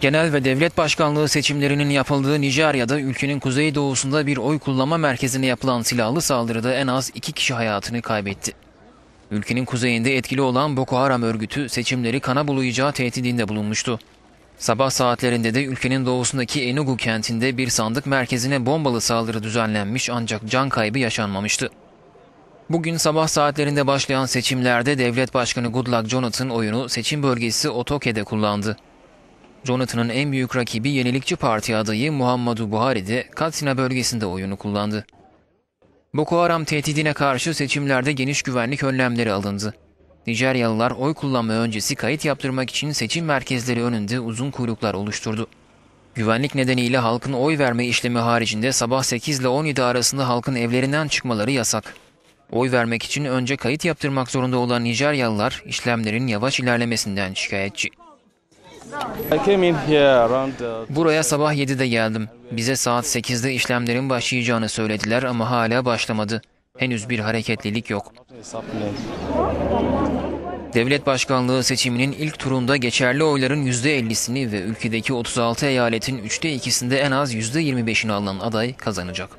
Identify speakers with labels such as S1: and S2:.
S1: Genel ve devlet başkanlığı seçimlerinin yapıldığı Nijerya'da ülkenin kuzeydoğusunda bir oy kullanma merkezine yapılan silahlı saldırıda en az iki kişi hayatını kaybetti. Ülkenin kuzeyinde etkili olan Boko Haram örgütü seçimleri kana bulayacağı tehdidinde bulunmuştu. Sabah saatlerinde de ülkenin doğusundaki Enugu kentinde bir sandık merkezine bombalı saldırı düzenlenmiş ancak can kaybı yaşanmamıştı. Bugün sabah saatlerinde başlayan seçimlerde devlet başkanı Goodluck Jonathan oyunu seçim bölgesi Otoke'de kullandı. Jonathan'ın en büyük rakibi Yenilikçi Parti adayı Muhammadu Buhari de Katsina bölgesinde oyunu kullandı. Boko Haram tehdidine karşı seçimlerde geniş güvenlik önlemleri alındı. Nijeryalılar oy kullanma öncesi kayıt yaptırmak için seçim merkezleri önünde uzun kuyruklar oluşturdu. Güvenlik nedeniyle halkın oy verme işlemi haricinde sabah 8 ile 17 arasında halkın evlerinden çıkmaları yasak. Oy vermek için önce kayıt yaptırmak zorunda olan Nijeryalılar işlemlerin yavaş ilerlemesinden şikayetçi. Buraya sabah 7'de geldim. Bize saat 8'de işlemlerin başlayacağını söylediler ama hala başlamadı. Henüz bir hareketlilik yok. Devlet başkanlığı seçiminin ilk turunda geçerli oyların %50'sini ve ülkedeki 36 eyaletin üçte ikisinde en az %25'ini alan aday kazanacak.